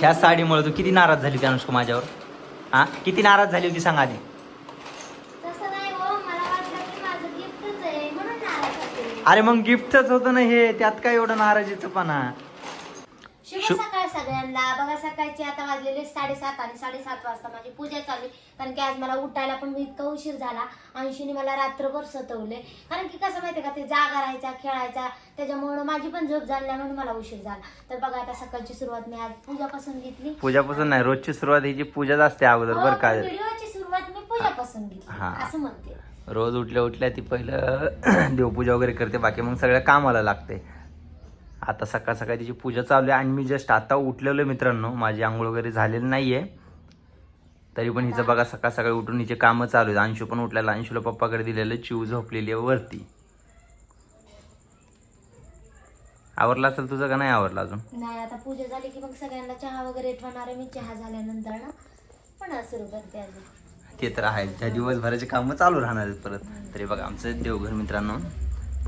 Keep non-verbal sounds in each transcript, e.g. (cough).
ह्या साडीमुळे तू किती नाराज झाली होती अनुष्का माझ्यावर? हा? किती नाराज झाली होती सांग आधी. हो अरे मग गिफ्टच होतं ना हे त्यात काय एवढं नाराजीचं पणा शुभ सकाळ सगळ्यांना. बघा सकाळची आता वाजलेले साडेसात आणि साडेसात वाजता माझी पूजा चालू आहे. कारण की आज मला उठायला पण इतका उशीर झाला. अंशीने मला रात्रभर सतवले. कारण की कसं माहितीये का ते जागा राहायचा खेळायचा त्याच्यामुळे माझी पण झोप झाली नाही म्हणून मला उशीर झाला. तर बघा आता सकाळची सुरुवात मी आज पूजापासून घेतली. पूजापासून नाही रोजची सुरुवात हिची पूजाच असते अगोदर हो, बरं काय व्हिडिओची सुरुवात मी पूजापासून घेतली. हा. असं म्हणते. रोज उठल्या उठल्या ती पहिलं (clears throat) देवपूजा वगैरे करते बाकी मग सगळं कामाला लागते. आता सकाळ सकाळ तिची पूजा चालू आहे. आणि मी जस्ट आता उठलेलो आहे मित्रांनो. माझी आंघोळ वगैरे झालेली नाहीये. तरी पण हिचं बघा सकाळ सकाळी उठून हिचे कामं चालू आहेत. अंशू पण उठलेला. अंशूला पप्पाकडे दिलेलं चिव झोपलेली आहे वरती. आवरला असेल तुझं का नाही आवरला अजून? नाही आता पूजा झाली की मग सगळ्यांना चहा वगैरे ठेवणार आहे मी. चहा झाल्यानंतर ना. पण सुरू करते अजून. ते तर आहे त्या दिवसभराचे कामं चालू राहणार आहेत परत. तरी बघा आमचं देवघर मित्रांनो.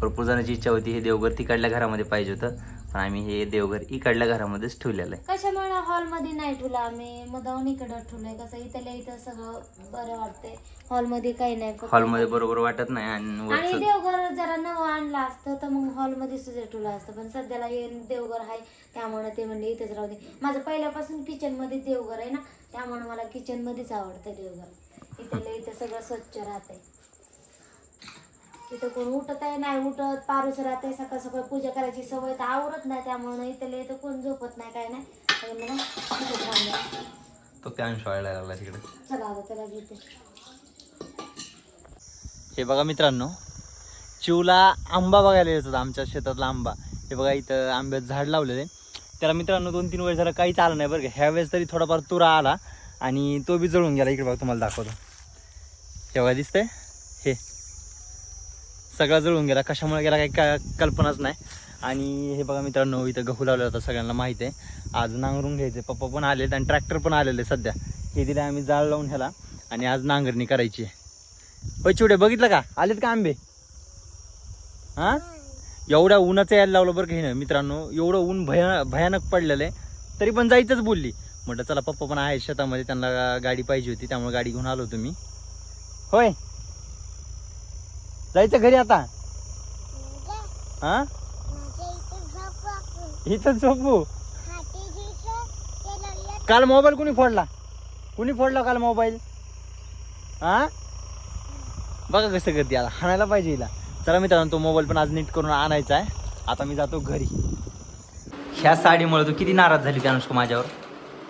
भरपूर जणांची इच्छा होती हे देवघर तिकडल्या घरामध्ये पाहिजे होतं. पण आम्ही हे देवघर इकडल्या घरामध्येच ठेवलेलं आहे. कशामुळे हॉलमध्ये नाही ठेवला आम्ही? मग इकडं ठेवलंय कसं इथल्या इथं सगळं बरं वाटतंय. हॉलमध्ये काही नाही फक्त- हॉलमध्ये बरोबर वाटत नाही आणि आणि वरचं देवघर जरा नवं आणलं असतं तर मग हॉलमध्ये सुद्धा ठेवलं असतं. पण सध्याला हे देवघर आहे त्यामुळे ते म्हणले इथेच राहू दे. माझं पहिल्यापासून किचनमध्ये देवघर आहे ना त्यामुळे मला किचन मध्येच आवडतं देवघर. इथल्या इथं सगळं स्वच्छ राहतंय. इथं कोण उठत आहे नाही उठत पारूस राहते सकाळ सकाळ पूजा करायची सवय तर आवरत नाही त्यामुळे इथल्या इथं कोण झोपत नाही काय नाही. तो शोळायला लागला तिकडे. चला आता त्याला घेते. हे बघा मित्रांनो चिवला आंबा बघायला येत होता आमच्या शेतातला आंबा. हे बघा इथं आंब्याचं झाड लावलेलं. आहे त्याला मित्रांनो दोन तीन वेळेस झालं काहीच आलं नाही बरं का. ह्या वेळेस तरी थोडाफार तुरा आला आणि तो बी जळून गेला. इकडे बघा तुम्हाला दाखवतो. हे बघा दिसतंय? हे. सगळा जळून गेला. कशामुळे गेला काही का कल्पनाच नाही. आणि हे बघा मित्रांनो इथं गहू लावला होता सगळ्यांना माहीत आहे. आज नांगरून घ्यायचे. पप्पा पण आलेत आणि ट्रॅक्टर पण आलेले सध्या. हे दिले आम्ही जाळ लावून ह्याला. आणि आज नांगरणी करायची आहे. होय चिवडे बघितलं का? आलेत का आंबे? हां? एवढ्या उन्हाचं यायला लावलं बरं घेणं मित्रांनो. एवढं ऊन भया भयानक पडलेलं आहे. तरी पण जायचंच बोलली. म्हटलं चला पप्पा पण आहे शेतामध्ये त्यांना गाडी पाहिजे होती त्यामुळे गाडी घेऊन आलो तुम्ही होय? जायचं घरी आता? हा? इथं झोपू काल मोबाईल कुणी फोडला? कुणी फोडला काल मोबाईल? हा? बघा कसं करते आता हाणायला पाहिजे हिला. चला मित्रांनो तो मोबाईल पण आज नीट करून आणायचा आहे. आता मी जातो घरी. ह्या साडीमुळे तू किती नाराज झाली होती अनुष्का माझ्यावर?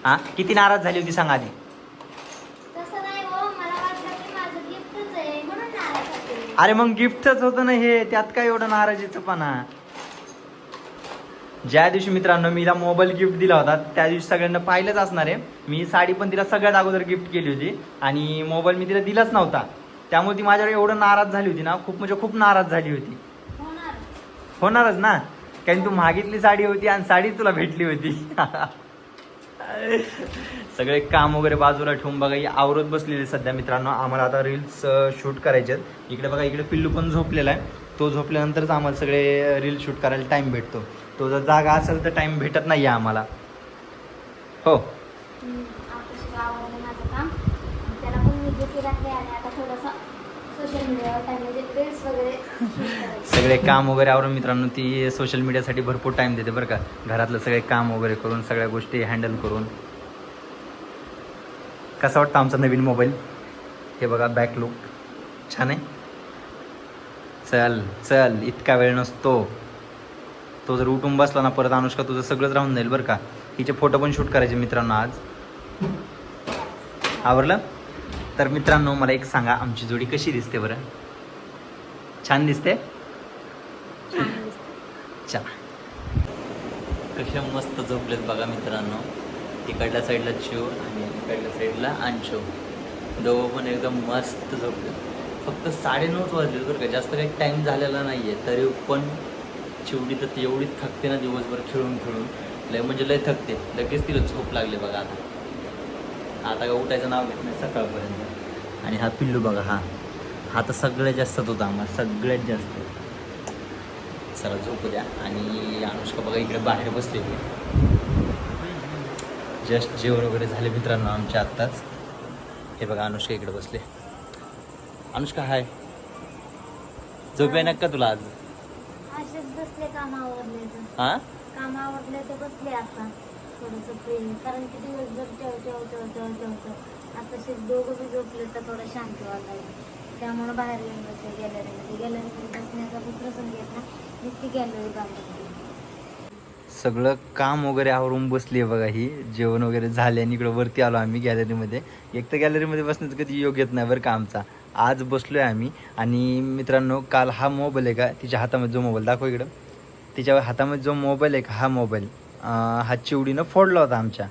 हा? किती नाराज झाली होती सांग आधी तसं नाही हो मला वाटलं की माझं गिफ्टच आहे म्हणून नाराज होते अरे मग गिफ्टच होतं ना हे. त्यात काय एवढं नाराजीचं पणा ज्या दिवशी मित्रांनो मी हिला मोबाईल गिफ्ट दिला होता त्या दिवशी सगळ्यांना पाहिलंच असणार आहे. मी साडी पण तिला सगळ्यात अगोदर गिफ्ट केली होती आणि मोबाईल मी तिला दिलाच नव्हता. त्यामुळे ती माझ्यावर एवढं नाराज झाली होती ना खूप म्हणजे खूप नाराज झाली होती. होणार होणारच ना? कारण तू मागितली साडी होती आणि साडी तुला भेटली होती. (laughs) (laughs) सगळे काम वगैरे बाजूला ठेवून बघा ही आवरत बसलेली सध्या मित्रांनो. आम्हाला आता रील्स शूट करायचे आहेत. इकडे बघा इकडे पिल्लू पण झोपलेला आहे. तो झोपल्यानंतरच आम्हाला सगळे रील शूट करायला टाइम भेटतो. तो जर जागा असेल तर टाइम भेटत नाही आहे आम्हाला हो त्याला पण सोशल मीडियावर रील्स वगैरे (laughs) सगळे काम वगैरे आवरून मित्रांनो ती सोशल मीडियासाठी भरपूर टाइम देते बरं का. घरातलं सगळे काम वगैरे करून सगळ्या गोष्टी हँडल करून. कसा वाटतं आमचा नवीन मोबाईल हे बघा बॅक लुक छान आहे. चल चल इतका वेळ नसतो. तो जर उठून बसला ना परत अनुष्का तुझं सगळंच राहून जाईल बरं का. तिचे फोटो पण शूट करायचे मित्रांनो आज. आवरलं? तर मित्रांनो मला एक सांगा आमची जोडी कशी दिसते बरं? छान दिसते? चला. कशा मस्त झोपलेत बघा मित्रांनो. तिकडल्या साईडला चिव आणि इकडल्या साईडला अंशो. दोघं पण एकदम मस्त झोपले फक्त साडेनऊच वाजले बरं का. जास्त काही टाईम झालेला नाही आहे तरी पण चिवडी तर एवढी थकते ना दिवसभर खेळून खेळून लय म्हणजे लय थकते. लगेच तिला झोप लागले बघा आता. आता का उठायचं नाव घेत नाही सकाळपर्यंत. आणि हा पिल्लू बघा हा. हा तर सगळ्यात जास्त होता आम्हाला सगळ्यात जास्त. चला झोपू द्या. आणि अनुष्का बघा इकडे बाहेर बसलेली जस्ट जेवण वगैरे झाले मित्रांनो आमच्या आत्ताच. हे बघा अनुष्का इकडे बसले. अनुष्का हाय झोप येणार का तुला आज? बसले काम आवडले तर. हा? काम आवडले तर बसले आता. थोडंसं फ्री कारण की दिवसभर ठेव ठेव ठेव ठेव ठेव आता शे दोघं बी झोपले तर थोडं शांत वाटायला. त्यामुळं बाहेर येऊन बसले गॅलरीमध्ये गॅलरीमध्ये बसण्याचा खूप प्रसंग येत ना नुसती गॅलरी बांधली सगळं काम वगैरे आवरून बसली आहे बघा ही. जेवण वगैरे झाले आणि इकडं वरती आलो आम्ही गॅलरीमध्ये एक तर गॅलरीमध्ये बसण्याचं कधी योग येत नाही बरं का आमचा. आज बसलो आहे आम्ही. आणि मित्रांनो काल हा मोबाईल आहे का? तिच्या हातामध्ये जो मोबाईल दाखव इकडं. तिच्या हातामध्ये जो मोबाईल आहे का? हा मोबाईल हा चिवडीनं फोडला होता आमच्या.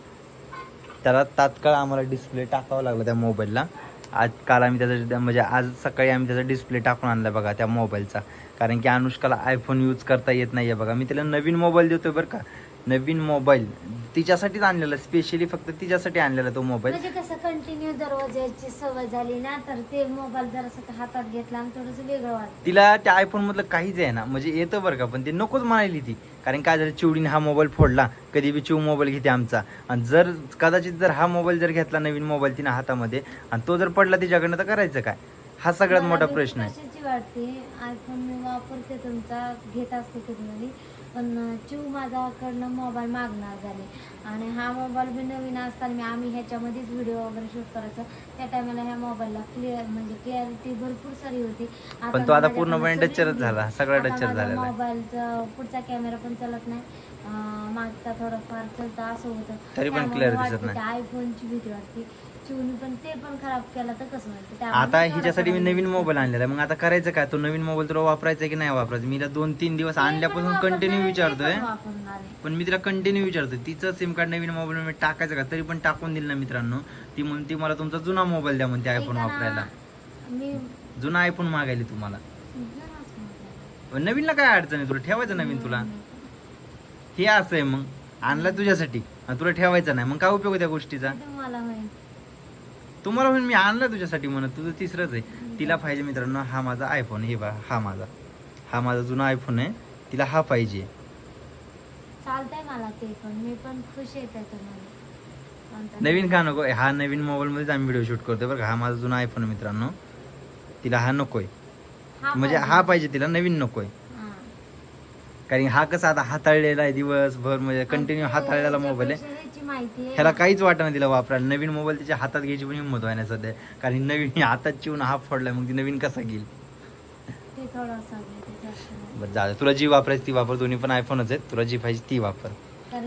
त्याला तात्काळ आम्हाला डिस्प्ले टाकावा लागला त्या मोबाईलला आज काल आम्ही त्याचा म्हणजे आज सकाळी आम्ही त्याचा डिस्प्ले टाकून आणला बघा त्या मोबाईलचा कारण की अनुष्काला आयफोन यूज करता येत नाही आहे बघा. मी त्याला नवीन मोबाईल देतोय बरं का. नवीन मोबाईल तिच्यासाठीच आणलेला स्पेशली फक्त तिच्यासाठी आणलेला तो मोबाईल म्हणजे कसं कंटिन्यू दरवाजाची सवय झाली ना तर ते मोबाईल जरा हातात घेतला आणि थोडंसं वेगळं वाटतं. तिला त्या आयफोन मधलं काहीच आहे ना म्हणजे येतं बरं का पण ते नकोच म्हणाली ती. कारण काय झालं चिवडीने हा मोबाईल फोडला कधी बी चिव मोबाईल घेते आमचा. आणि जर कदाचित जर हा मोबाईल जर घेतला नवीन मोबाईल तिने हातामध्ये आणि तो जर पडला तिच्याकडनं तर करायचं काय? हा सगळ्यात मोठा प्रश्न आहे. वाटते? आयफोन मी वापरते तुमचा घेत असते कधी पण चिव माझ्याकडनं मोबाईल मागणार झाले. आणि हा मोबाईल बी नवीन असताना मी आम्ही ह्याच्यामध्येच व्हिडिओ वगैरे शूट करायचो. त्या टायमाला ह्या मोबाईलला क्लिअर म्हणजे क्लिअरिटी भरपूर सारी होती. पण तो आता पूर्णपणे डच्चरच झाला. सगळा झालेला आहे. मोबाईलचा पुढचा कॅमेरा पण चलत नाही. मागचा थोडाफार चलता असं होतं. तरी पण वाटते दिसत नाही. आयफोनची भीती वाटते. चिवनी पण ते पण खराब केला तर कसं व्हायचं त्यामुळे आता थोडा हिच्यासाठी मी थोडा नवीन मोबाईल आणलेला आहे. मग आता करायचं काय? तो नवीन मोबाईल तुला वापरायचा की नाही वापरायचा? मी तिला दोन तीन दिवस आणल्यापासून कंटिन्यू विचारतोय. पण मी तिला कंटिन्यू विचारतोय. तिचं सिम कार्ड नवीन मोबाईल मी टाकायचं का? तरी पण टाकून दिलं ना मित्रांनो. ती म्हणून ती मला तुमचा जुना मोबाईल द्या म्हणते आयफोन वापरायला. मी जुना आयफोन मागायली तुम्हाला. नवीनला काय अडचण आहे? तुला ठेवायचं नवीन तुला? हे असं आहे मग. आणला तुझ्यासाठी. आणि तुला ठेवायचं नाही. मग काय उपयोग आहे त्या गोष्टीचा? ते मला माहीत. तुम्हाला म्हणून मी आणला तुझ्यासाठी म्हणत तुझं तिसरंच आहे. तिला पाहिजे मित्रांनो हा माझा आयफोन हे बा हा माझा. हा माझा जुना आयफोन आहे. तिला हा पाहिजे. चालतंय मला ते पण मी पण खुश आहे त्याच्यामध्ये नंतर- नवीन का नको? हा नवीन मोबाईलमध्येच आम्ही व्हिडिओ शूट करतोय बरं का. हा माझा जुना आयफोन आहे मित्रांनो. तिला हा नकोय. म्हणजे. हा पाहिजे तिला नवीन नकोय. कारण हा कसा आता हाताळलेला आहे दिवसभर म्हणजे कंटिन्यू हाताळलेला मोबाईल आहे. ह्याला काहीच वाटत नाही तिला वापरायला. नवीन मोबाईल तिच्या हातात घ्यायची पण हिंमत व्हाय नाही सध्या. कारण नवीन हातात चिवून हा फोडलाय मग ती नवीन कसा घेईल. बरं जा तुला जी वापरायची ती वापर. दोन्ही पण आयफोनच आहेत. तुला जी पाहिजे ती वापर.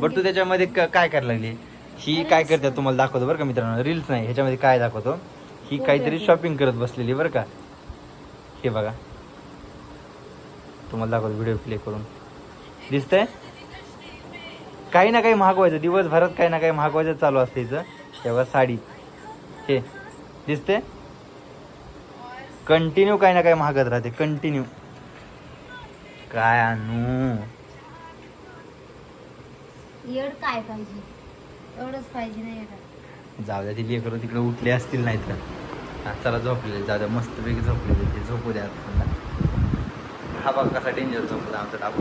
बरं तू त्याच्यामध्ये काय करायला लागली? ही काय करते तुम्हाला दाखवतो बरं का मित्रांनो. रील्स नाही ह्याच्यामध्ये काय दाखवतो? ही काहीतरी. शॉपिंग करत बसलेली बरं का. हे बघा. तुम्हाला दाखवतो व्हिडिओ प्ले करून. दिसतंय? काही ना काही मागवायचं दिवसभरात काही ना काही मागवायचं चालू असते हिचं तेव्हा साडी. हे. दिसते कंटिन्यू काही ना काही मागत राहते. कंटिन्यू काय आणू येड काय पाहिजे? एवढंच पाहिजे ना येड. जाऊ द्या ती लेकरं तिकडे उठले असतील नाही तर चला झोपलेले. जाऊ द्या मस्तपैकी झोपलेले ते. झोपू द्या. हा बघ कसा डेंजर झोपला आमचा टाकू.